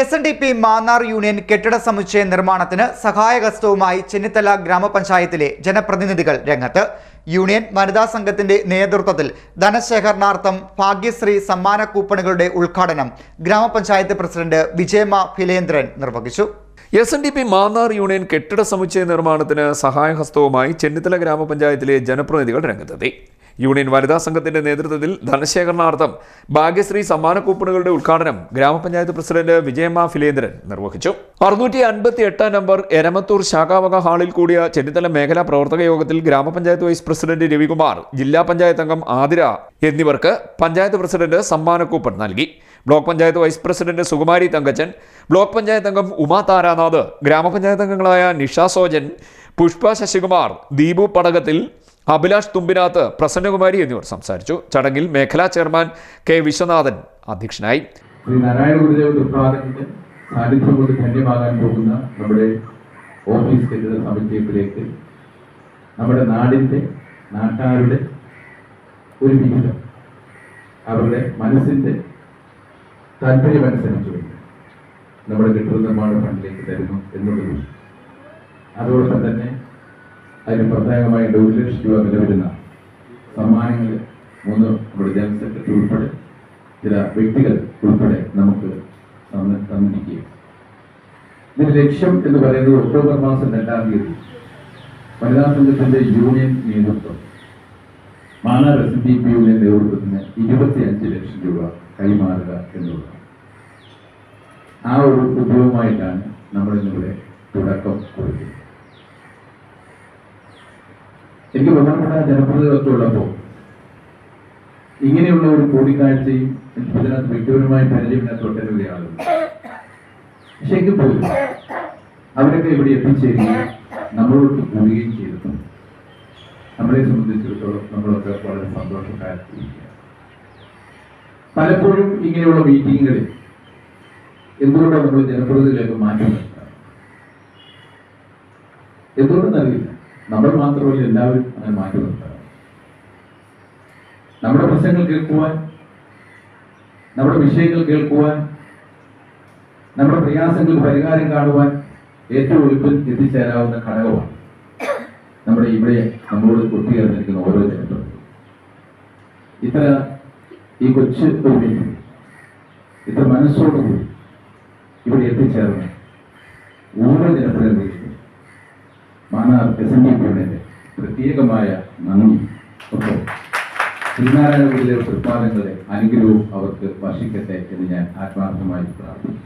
S N D P Mannar union കെട്ടിട സമുച്ചയ നിർമ്മാണത്തിന് സഹായഹസ്തവുമായി ചെന്നിത്തല ഗ്രാമപഞ്ചായത്തിലെ ജനപ്രതിനിധികൾ രംഗത്ത്. യൂണിയൻ വനിതാ സംഘത്തിന്റെ നേതൃത്വത്തിൽ ധനശേഖരണാർത്ഥം ഭാഗ്യശ്രീ സമ്മാന കൂപ്പണുകളുടെ ഉദ്ഘാടനം ഗ്രാമപഞ്ചായത്ത് പ്രസിഡന്റ് വിജയമ്മ ഫിലേന്ദ്രൻ നിർവഹിച്ചു. S N D P Mannar union കെട്ടിട സമുച്ചയ നിർമ്മാണത്തിന് സഹായഹസ്തവുമായി ചെന്നിത്തല ഗ്രാമപഞ്ചായത്തിലെ ജനപ്രതിനിധികൾ രംഗത്തെത്തി. യൂണിയൻ വനിതാ സംഘത്തിന്റെ നേതൃത്വത്തിൽ ധനശേഖരണാർത്ഥം ഭാഗ്യശ്രീ സമ്മാന കൂപ്പണുകളുടെ ഉദ്ഘാടനം ഗ്രാമപഞ്ചായത്ത് പ്രസിഡന്റ് വിജയമ്മ ഫിലേന്ദ്രൻ നിർവഹിച്ചു. അറുന്നൂറ്റി അൻപത്തി എട്ടാം നമ്പർ എരമത്തൂർ ശാഖാവക ഹാളിൽ കൂടിയ ചെന്നിത്തല മേഖലാ പ്രവർത്തക യോഗത്തിൽ ഗ്രാമപഞ്ചായത്ത് വൈസ് പ്രസിഡന്റ് രവികുമാർ ജില്ലാ പഞ്ചായത്ത് അംഗം ആതിര എന്നിവർക്ക് പഞ്ചായത്ത് പ്രസിഡന്റ് സമ്മാന കൂപ്പൺ നൽകി. Block panchayat vice president Sukumari Thankachan block panchayat അംഗം ഉമാ താരാനാഥ് ഗ്രാമപഞ്ചായത്ത് അംഗങ്ങളായ നിഷ സോജൻ പുഷ്പ ശശികുമാർ ദീപു പടകത്തിൽ അഭിലാഷ് തുമ്പിനാഥ് പ്രസന്നകുമാരി എന്നിവർ സംസാരിച്ചു. ചടങ്ങിൽ മേഖലാ ചെയർമാൻ കെ വിശ്വനാഥൻ അധ്യക്ഷനായി. ശ്രീ നമ്മുടെ ഓഫീസ് കെട്ടിട സമുച്ചയത്തിലേക്ക് നമ്മുടെ നാടിന്റെ നാട്ടാരുടെ ഒരു വിഹിതം അവരുടെ മനസ്സിന്റെ താല്പര്യമനുസരിച്ച് നമ്മുടെ കെട്ടിട നിർമ്മാണ ഫണ്ടിലേക്ക് തരുന്നു എന്നുള്ളത് അതോടൊപ്പം തന്നെ അതിന് പ്രത്യേകമായിട്ട് ഒരു ലക്ഷം രൂപ വില വരുന്ന സമ്മാനങ്ങൾ മൂന്ന് നമ്മുടെ ജനറൽ സെക്രട്ടറി ഉൾപ്പെടെ ചില വ്യക്തികൾ ഉൾപ്പെടെ നമുക്ക് തന്ന് തന്നിരിക്കുകയും ഇതിന് ലക്ഷ്യം എന്ന് പറയുന്നത് ഒക്ടോബർ മാസം രണ്ടാം തീയതി വനിതാ സംഘത്തിന്റെ യൂണിയൻ നേതൃത്വം Mannar S N D P union നേതൃത്വത്തിന് ഇരുപത്തി അഞ്ച് ലക്ഷം രൂപ കൈമാറുക എന്നുള്ളതാണ്. ആ ഒരു ഉദ്യോഗമായിട്ടാണ് നമ്മളിന്നിവിടെ തുടക്കം കുറിക്കുന്നത്. എനിക്ക് ബഹുമാനപ്പെട്ട ജനപ്രതിനിധികളൊക്കെ ഉള്ളപ്പോൾ ഇങ്ങനെയുള്ള ഒരു കൂടിക്കാഴ്ചയും ഇതിനകത്ത് വ്യക്തിപരമായ പരിചയമില്ലാത്ത ഒട്ടനവധി ആളുകൾ പക്ഷെ എങ്കിൽ പോലും അവരൊക്കെ ഇവിടെ എത്തിച്ചേരുകയും നമ്മളോട് കൂടുകയും ചെയ്തിട്ടുണ്ട്. നമ്മളെ സംബന്ധിച്ചിടത്തോളം നമ്മളൊക്കെ വളരെ സന്തോഷക്കാരായിരിക്കുകയാണ് പലപ്പോഴും ഇങ്ങനെയുള്ള മീറ്റിങ്ങുകളിൽ എന്തുകൊണ്ടാണ് നമ്മൾ ജനപ്രതിനിധികളൊക്കെ മാറ്റി നിർത്താറ്? എന്തുകൊണ്ടെന്നറിയില്ല. നമ്മൾ മാത്രമല്ല എല്ലാവരും അങ്ങനെ മാറ്റി നിർത്താറ്. നമ്മുടെ പ്രശ്നങ്ങൾ കേൾക്കുവാൻ നമ്മുടെ വിഷയങ്ങൾ കേൾക്കുവാൻ നമ്മുടെ പ്രയാസങ്ങൾക്ക് പരിഹാരം കാണുവാൻ ഏറ്റവും എളുപ്പം എത്തിച്ചേരാവുന്ന ഘടകമാണ് നമ്മുടെ ഇവിടെ നമ്മളോട് ഒത്തുചേർന്നിരിക്കുന്ന ഓരോ ജനപ്രതിനിധികളും ഇത്ര ഈ കൊച്ചു ഭൂമി ഇത്ര മനസ്സോടുകൂടി ഇവിടെ എത്തിച്ചേർന്ന് ഓരോ ജനപ്രതിനിധികളും മാനാർ എസ് എൻ ഡി പിയുടെ പ്രത്യേകമായ നന്ദി. ഒപ്പം ശ്രീനാരായണപുരിയിലെ പ്രസ്ഥാനങ്ങളുടെ അനുഗ്രഹവും അവർക്ക് വർഷിക്കട്ടെ എന്ന് ഞാൻ ആത്മാർത്ഥമായി പ്രാർത്ഥിക്കുന്നു.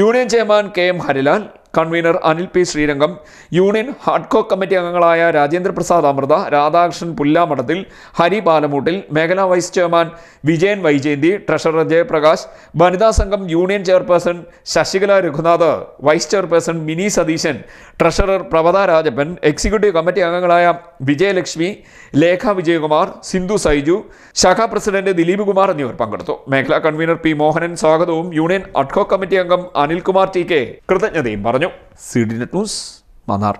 Union chairman K M Harilal convener Anil P Sreerangam union ഹാഡ്കോ committee അംഗങ്ങളായ രാജേന്ദ്ര പ്രസാദ് അമൃത രാധാകൃഷ്ണൻ പുല്ലാമഠത്തിൽ ഹരി പാലമൂട്ടിൽ മേഖലാ vice chairman Vijayan Vaijayanthi treasurer Jayaprakash വനിതാ സംഘം union chairperson Sasikala Raghunath vice chairperson Mini Satheesan treasurer Prabhatha Rajappan executive committee അംഗങ്ങളായ വിജയലക്ഷ്മി ലേഖ വിജയകുമാർ സിന്ധു സൈജു ശാഖാ പ്രസിഡന്റ് ദിലീപ് കുമാർ എന്നിവർ പങ്കെടുത്തു. മേഖലാ കൺവീനർ പി മോഹനൻ സ്വാഗതവും യൂണിയൻ അഡ്കോ കമ്മിറ്റി അംഗം അനിൽകുമാർ ടി കെ. കൃതജ്ഞതയും പറഞ്ഞു C D net news Mannar